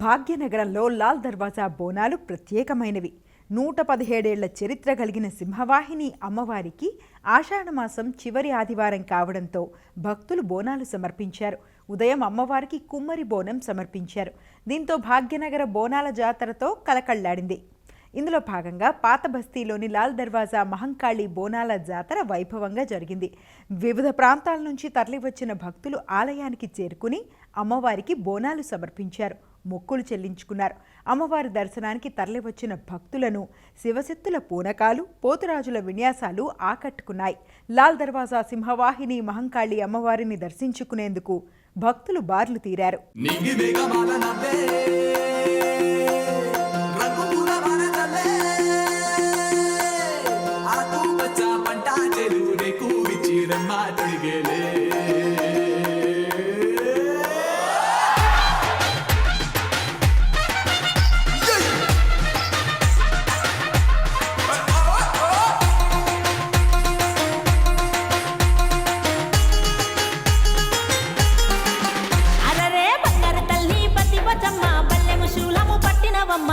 భాగ్యనగరంలో లాల్ దర్వాజా బోనాలు ప్రత్యేకమైనవి. నూట పదిహేడేళ్ళ చరిత్ర కలిగిన సింహవాహిని అమ్మవారికి ఆషాఢమాసం చివరి ఆదివారం కావడంతో భక్తులు బోనాలు సమర్పించారు. ఉదయం అమ్మవారికి కుమ్మరి బోనం సమర్పించారు. దీంతో భాగ్యనగర బోనాల జాతరతో కలకళ్ళాడింది ఇందులో భాగంగా పాత బస్తీలోని లాల్ దర్వాజా మహంకాళి బోనాల జాతర వైభవంగా జరిగింది. వివిధ ప్రాంతాల నుంచి తరలివచ్చిన భక్తులు ఆలయానికి చేరుకుని అమ్మవారికి బోనాలు సమర్పించారు. మొక్కులు చెల్లించుకున్నారు. అమ్మవారి దర్శనానికి తరలివచ్చిన భక్తులను శివశక్తుల పూనకాలు పోతురాజుల విన్యాసాలు ఆకట్టుకున్నాయి. లాల్ దర్వాజా సింహవాహిని మహంకాళి అమ్మవారిని దర్శించుకునేందుకు భక్తులు బార్లు తీరారు. నింగి వేగమాల నవ్వే పచ్చ పంట చెరువుని కూవిచి రమ్మ తొడిగేలే అరరే బంగారు తల్లి పతి బచమ్మ బల్లెము శూలము పట్టినవమ్మ